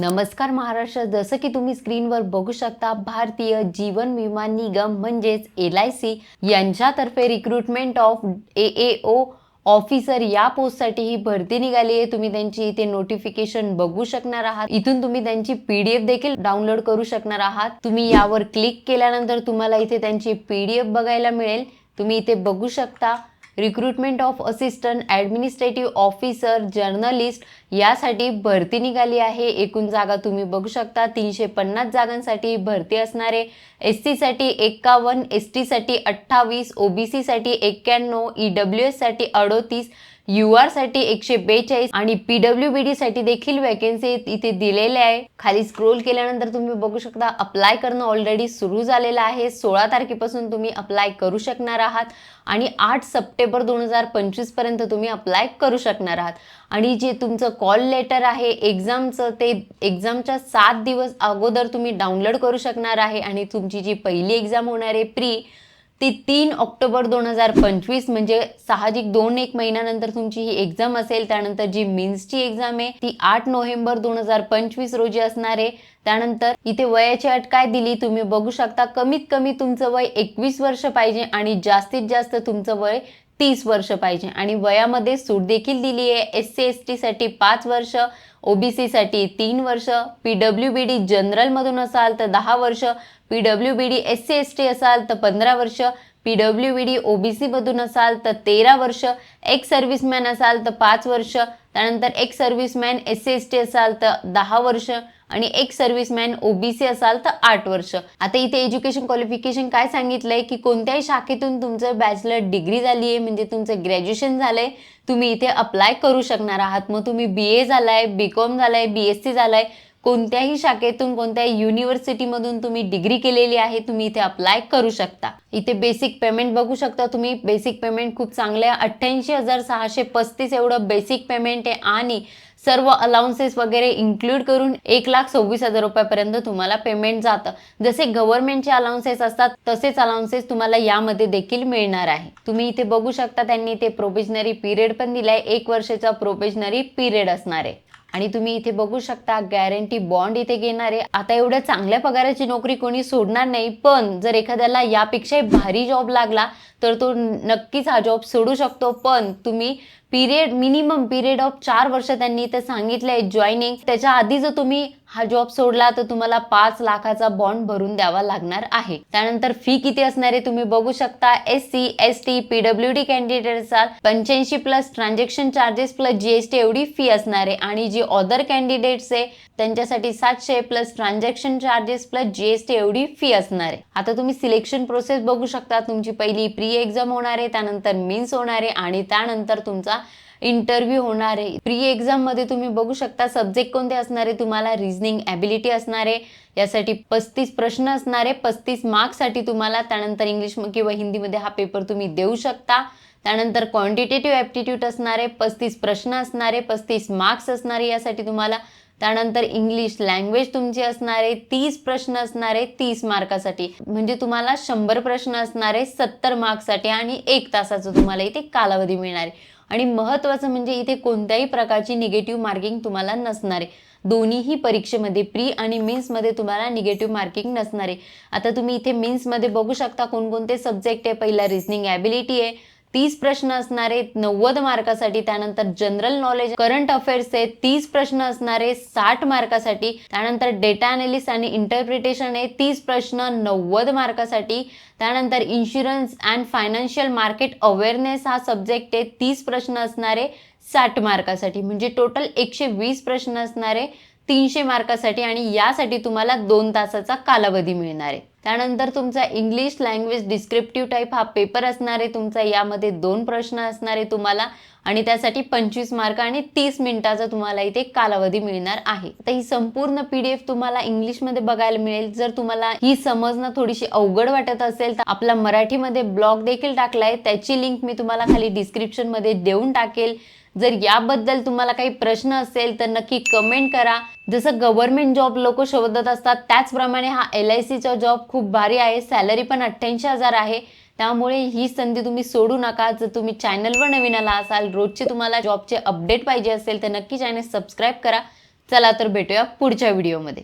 नमस्कार महाराष्ट्र. जसं की तुम्ही स्क्रीनवर बघू शकता भारतीय जीवन विमा निगम म्हणजेच एल आय सी यांच्यातर्फे recruitment of A A O officer या पोस्टसाठी ही भरती निघाली आहे. तुम्ही त्यांची इथे नोटिफिकेशन बघू शकणार आहात. इथून तुम्ही त्यांची पीडीएफ देखील डाउनलोड करू शकणार आहात. तुम्ही यावर क्लिक केल्यानंतर तुम्हाला इथे त्यांची पीडीएफ बघायला मिळेल. तुम्ही इथे बघू शकता recruitment of assistant administrative officer journalist यासाठी भरती निघाली आहे. एकूण जागा तुम्ही बघू शकता तीनशे पन्नास जागांसाठी भरती असणारे. एस सीसाठी एक्कावन्न एस टीसाठी अठ्ठावीस ओ बी सीसाठी एक्क्याण्णव ई डब्ल्यू एससाठी अडोतीस यू आरसाठी एकशे बेचाळीस आणि पी डब्ल्यू बी डीसाठी देखील वॅकेन्सी इथे दिलेल्या आहे. खाली स्क्रोल केल्यानंतर तुम्ही बघू शकता अप्लाय करणं ऑलरेडी सुरू झालेलं आहे. सोळा तारखेपासून तुम्ही अप्लाय करू शकणार आहात आणि आठ सप्टेंबर दोन हजार पंचवीसपर्यंत तुम्ही अप्लाय करू शकणार आहात. आणि जे तुमचं कॉल लेटर आहे एक्झामचं ते एक्झामच्या सात दिवस अगोदर तुम्ही डाउनलोड करू शकणार आहे आणि तुमची जी पहिली एक्झाम होणार आहे प्री ती तीन ऑक्टोबर दोन हजार पंचवीस म्हणजे साहजिक दोन एक महिन्यानंतर तुमची ही एक्झाम असेल त्यानंतर जी मिन्सची एक्झाम आहे ती आठ नोव्हेंबर दोन हजार पंचवीस रोजी असणार आहे. त्यानंतर इथे वयाची अट काय दिली तुम्ही बघू शकता. कमीत कमी तुमचं वय एकवीस वर्ष पाहिजे आणि जास्तीत जास्त तुमचं वय तीस वर्ष पाहिजे. आणि वयामध्ये सूट देखील दिली आहे. एस सी एस टीसाठी पाच वर्ष ओबीसीसाठी तीन वर्ष पी डब्ल्यू बी डी जनरलमधून असाल तर दहा वर्ष P W B D S C S T असाल तर पंधरा वर्ष पी डब्ल्यू बी डी ओबीसीमधून असाल तर तेरा वर्ष एक्स सर्व्हिसमॅन असाल तर पाच वर्ष त्यानंतर ex serviceman S C S T असाल तर दहा वर्ष आणि एक सर्व्हिसमॅन ओबीसी असाल तर आठ वर्ष. आता इथे एज्युकेशन क्वालिफिकेशन काय सांगितलंय की कोणत्याही शाखेतून तुमचं बॅचलर डिग्री झाली आहे म्हणजे तुमचं ग्रॅज्युएशन झालंय तुम्ही इथे अप्लाय करू शकणार आहात. मग तुम्ही बी ए झालाय बी कॉम झालाय बी एस सी झालाय कोणत्याही शाखेतून कोणत्याही युनिव्हर्सिटीमधून तुम्ही डिग्री केलेली आहे तुम्ही इथे अप्लाय करू शकता. इथे बेसिक पेमेंट बघू शकता तुम्ही. बेसिक पेमेंट खूप चांगलं आहे. अठ्ठ्याऐंशी हजार सहाशे पस्तीस एवढं बेसिक पेमेंट आहे आणि सर्व अलाउन्सेस वगैरे इन्क्लूड करून एक लाख सव्वीस हजार रुपयापर्यंत तुम्हाला पेमेंट जातं. जसे गव्हर्नमेंटचे अलाउन्सेस असतात तसेच अलाउन्सेस तुम्हाला यामध्ये देखील मिळणार आहे. तुम्ही इथे बघू शकता त्यांनी इथे प्रोबेशनरी पिरियड पण दिलाय. एक वर्षाचा प्रोबेशनरी पिरियड असणार आहे. आणि तुम्ही इथे बघू शकता गॅरंटी बॉन्ड इथे घेणार आहे. आता एवढ्या चांगल्या पगाराची नोकरी कोणी सोडणार नाही पण जर एखाद्याला यापेक्षाही भारी जॉब लागला तर तो नक्कीच हा जॉब सोडू शकतो. पण तुम्ही पिरियड मिनिमम पिरियड ऑफ चार वर्ष त्यांनी इथे सांगितलं आहे जॉईनिंग त्याच्या आधी जर तुम्ही हा जॉब सोडला तर तुम्हाला पाच लाखाचा बॉन्ड भरून द्यावा लागणार आहे. त्यानंतर फी किती असणार आहे तुम्ही बघू शकता. S C S T PW D candidate असाल पंच्याऐंशी plus transaction charges plus GST एवढी फी असणार आहे. आणि जी अदर कॅन्डिडेट्स आहे त्यांच्यासाठी सातशे plus transaction charges plus GST एवढी फी असणार आहे. आता तुम्ही सिलेक्शन प्रोसेस बघू शकता. तुमची पहिली प्री एक्झाम होणार आहे त्यानंतर मीन्स होणार आहे आणि त्यानंतर तुमचा इंटरव्ह्यू होणार आहे. प्री एक्झाममध्ये तुम्ही बघू शकता सब्जेक्ट कोणते असणार आहे तुम्हाला रिझनिंग ॲबिलिटी असणार आहे यासाठी पस्तीस प्रश्न असणार आहे पस्तीस मार्क्ससाठी तुम्हाला त्यानंतर इंग्लिश किंवा हिंदीमध्ये हा पेपर तुम्ही देऊ शकता. त्यानंतर क्वांटिटेटिव्ह ॲप्टिट्यूड असणारे पस्तीस प्रश्न असणारे पस्तीस मार्क्स असणारे यासाठी तुम्हाला. त्यानंतर इंग्लिश लँग्वेज तुमची असणारे तीस प्रश्न असणारे तीस मार्कासाठी. म्हणजे तुम्हाला शंभर प्रश्न असणारे सत्तर मार्क्ससाठी आणि एक तासाचं तुम्हाला इथे कालावधी मिळणार आहे. आणि महत्त्वाचं म्हणजे इथे कोणत्याही प्रकारची निगेटिव्ह मार्किंग तुम्हाला नसणार आहे. दोन्हीही परीक्षेमध्ये प्री आणि मीन्समध्ये तुम्हाला निगेटिव्ह मार्किंग नसणार आहे. आता तुम्ही इथे मीन्समध्ये बघू शकता कोणकोणते सब्जेक्ट आहे. पहिला रिझनिंग ॲबिलिटी आहे. तीस प्रश्न असणारे नव्वद मार्कासाठी त्यानंतर जनरल नॉलेज करंट अफेअर्स आहे तीस प्रश्न असणारे साठ मार्कासाठी त्यानंतर डेटा अनालिस्ट आणि इंटरप्रिटेशन आहे तीस प्रश्न नव्वद मार्कासाठी त्यानंतर insurance and financial market awareness हा सब्जेक्ट आहे तीस प्रश्न असणारे साठ मार्कासाठी. म्हणजे टोटल एकशे वीस प्रश्न असणारे तीनशे मार्कासाठी आणि यासाठी तुम्हाला दोन तासाचा कालावधी मिळणार आहे. त्यानंतर तुमचा इंग्लिश लँग्वेज डिस्क्रिप्टिव्ह टाईप हा पेपर असणार आहे तुमचा. यामध्ये दोन प्रश्न असणार आहे तुम्हाला आणि त्यासाठी पंचवीस मार्क आणि तीस मिनिटाचा तुम्हाला इथे कालावधी मिळणार आहे. तर ही संपूर्ण पी डी एफ तुम्हाला इंग्लिशमध्ये बघायला मिळेल. जर तुम्हाला ही समजणं थोडीशी अवघड वाटत असेल तर आपला मराठीमध्ये ब्लॉग देखील टाकलाय. त्याची लिंक मी तुम्हाला खाली डिस्क्रिप्शनमध्ये देऊन टाकेल. जर याबद्दल तुम्हाला काही प्रश्न असेल तर नक्की कमेंट करा. जसं गव्हर्नमेंट जॉब लोक शोधत असतात त्याचप्रमाणे हा एल आय सीचा जॉब खूप भारी आहे. सॅलरी पण अठ्ठ्याऐंशी हजार आहे. त्यामुळे ही संधी तुम्ही सोडू नका. जर तुम्ही चॅनलवर नवीन आला असाल रोजचे तुम्हाला जॉबचे अपडेट पाहिजे असेल तर नक्की चॅनल सबस्क्राईब करा. चला तर भेटूया पुढच्या व्हिडिओमध्ये